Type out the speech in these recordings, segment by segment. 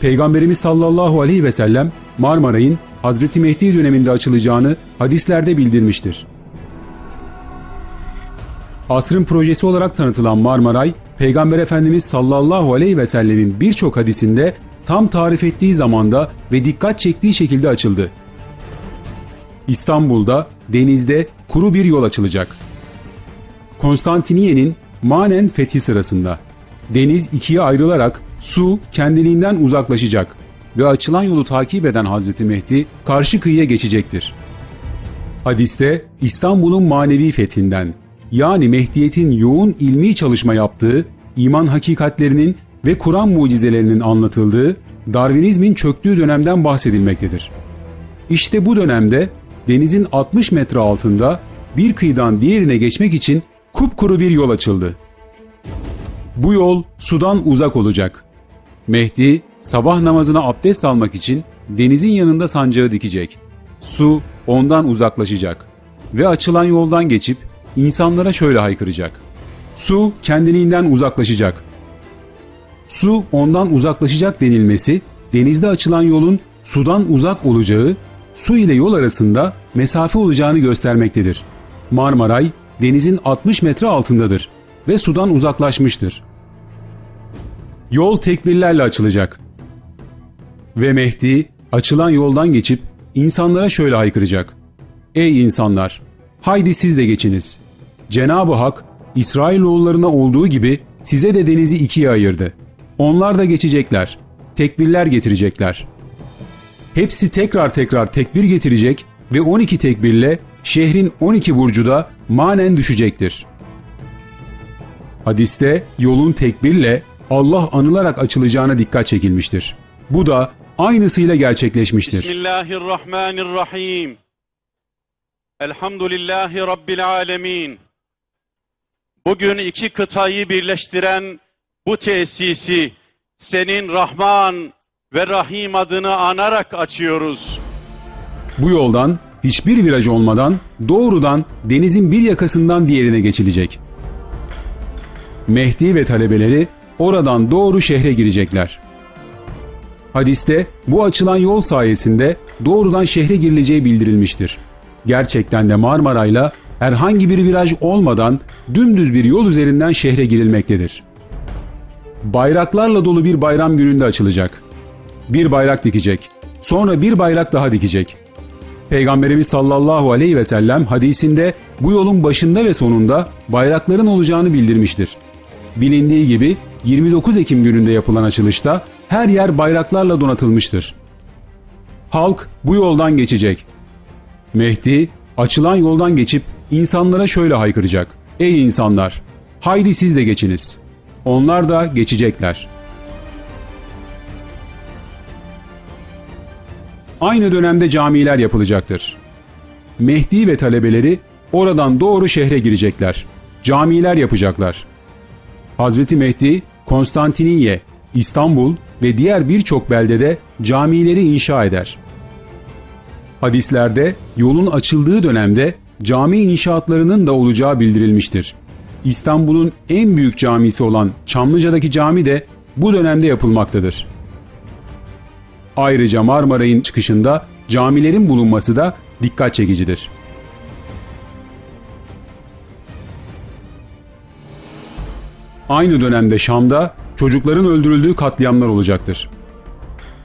Peygamberimiz sallallahu aleyhi ve sellem Marmaray'ın Hazreti Mehdi döneminde açılacağını hadislerde bildirmiştir. Asrın projesi olarak tanıtılan Marmaray, Peygamber Efendimiz sallallahu aleyhi ve sellemin birçok hadisinde tam tarif ettiği zamanda ve dikkat çektiği şekilde açıldı. İstanbul'da denizde kuru bir yol açılacak. Konstantiniye'nin manen fethi sırasında deniz ikiye ayrılarak su kendiliğinden uzaklaşacak ve açılan yolu takip eden Hazreti Mehdi karşı kıyıya geçecektir. Hadiste İstanbul'un manevi fethinden yani Mehdiyet'in yoğun ilmi çalışma yaptığı, iman hakikatlerinin ve Kur'an mucizelerinin anlatıldığı, Darwinizmin çöktüğü dönemden bahsedilmektedir. İşte bu dönemde denizin 60 metre altında bir kıyıdan diğerine geçmek için kupkuru bir yol açıldı. Bu yol sudan uzak olacak. Mehdi sabah namazına abdest almak için denizin yanında sancağı dikecek. Su ondan uzaklaşacak ve açılan yoldan geçip insanlara şöyle haykıracak. Su kendiliğinden uzaklaşacak. Su ondan uzaklaşacak denilmesi denizde açılan yolun sudan uzak olacağı, su ile yol arasında mesafe olacağını göstermektedir. Marmaray denizin 60 metre altındadır ve sudan uzaklaşmıştır. Yol tekbirlerle açılacak. Ve Mehdi açılan yoldan geçip insanlara şöyle haykıracak. Ey insanlar! Haydi siz de geçiniz. Cenab-ı Hak İsrailoğullarına olduğu gibi size de denizi ikiye ayırdı. Onlar da geçecekler. Tekbirler getirecekler. Hepsi tekrar tekrar tekbir getirecek ve 12 tekbirle şehrin 12 burcu da manen düşecektir. Hadiste yolun tekbirle Allah anılarak açılacağına dikkat çekilmiştir. Bu da aynısıyla gerçekleşmiştir. Bismillahirrahmanirrahim. Elhamdülillahi Rabbil alemin. Bugün iki kıtayı birleştiren bu tesisi senin Rahman ve Rahim adını anarak açıyoruz. Bu yoldan hiçbir viraj olmadan doğrudan denizin bir yakasından diğerine geçilecek. Mehdi ve talebeleri oradan doğru şehre girecekler. Hadiste bu açılan yol sayesinde doğrudan şehre girileceği bildirilmiştir. Gerçekten de Marmaray'la herhangi bir viraj olmadan dümdüz bir yol üzerinden şehre girilmektedir. Bayraklarla dolu bir bayram gününde açılacak. Bir bayrak dikecek. Sonra bir bayrak daha dikecek. Peygamberimiz sallallahu aleyhi ve sellem hadisinde bu yolun başında ve sonunda bayrakların olacağını bildirmiştir. Bilindiği gibi 29 Ekim gününde yapılan açılışta her yer bayraklarla donatılmıştır. Halk bu yoldan geçecek. Mehdi açılan yoldan geçip insanlara şöyle haykıracak. Ey insanlar! Haydi siz de geçiniz. Onlar da geçecekler. Aynı dönemde camiler yapılacaktır. Mehdi ve talebeleri oradan doğru şehre girecekler. Camiler yapacaklar. Hazreti Mehdi, Konstantiniye, İstanbul ve diğer birçok beldede camileri inşa eder. Hadislerde yolun açıldığı dönemde cami inşaatlarının da olacağı bildirilmiştir. İstanbul'un en büyük camisi olan Çamlıca'daki cami de bu dönemde yapılmaktadır. Ayrıca Marmaray'ın çıkışında camilerin bulunması da dikkat çekicidir. Aynı dönemde Şam'da çocukların öldürüldüğü katliamlar olacaktır.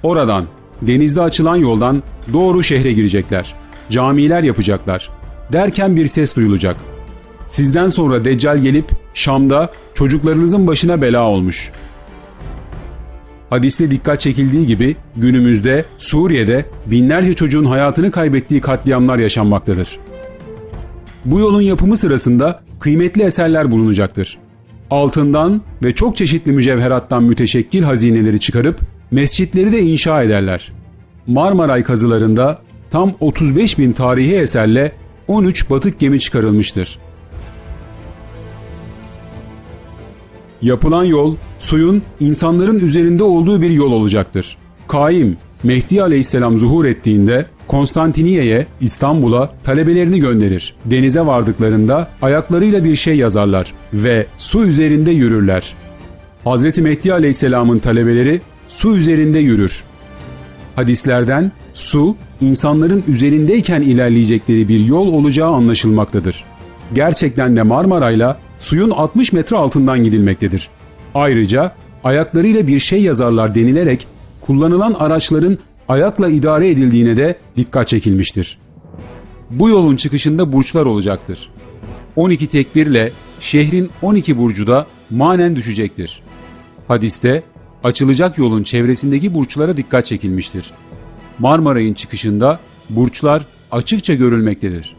Oradan, denizde açılan yoldan doğru şehre girecekler. Camiler yapacaklar. Derken bir ses duyulacak. Sizden sonra Deccal gelip Şam'da çocuklarınızın başına bela olmuş. Hadiste dikkat çekildiği gibi günümüzde Suriye'de binlerce çocuğun hayatını kaybettiği katliamlar yaşanmaktadır. Bu yolun yapımı sırasında kıymetli eserler bulunacaktır altından ve çok çeşitli mücevherattan müteşekkil hazineleri çıkarıp mescitleri de inşa ederler. Marmaray kazılarında tam 35 bin tarihi eserle 13 batık gemi çıkarılmıştır. Yapılan yol suyun insanların üzerinde olduğu bir yol olacaktır. Kaim, Mehdi aleyhisselam zuhur ettiğinde Konstantiniye'ye, İstanbul'a talebelerini gönderir. Denize vardıklarında ayaklarıyla bir şey yazarlar ve su üzerinde yürürler. Hazreti Mehdi Aleyhisselam'ın talebeleri su üzerinde yürür. Hadislerden su insanların üzerindeyken ilerleyecekleri bir yol olacağı anlaşılmaktadır. Gerçekten de Marmaray'la suyun 60 metre altından gidilmektedir. Ayrıca ayaklarıyla bir şey yazarlar denilerek kullanılan araçların ayakla idare edildiğine de dikkat çekilmiştir. Bu yolun çıkışında burçlar olacaktır. 12 tekbirle şehrin 12 burcu da manen düşecektir. Hadiste açılacak yolun çevresindeki burçlara dikkat çekilmiştir. Marmaray'ın çıkışında burçlar açıkça görülmektedir.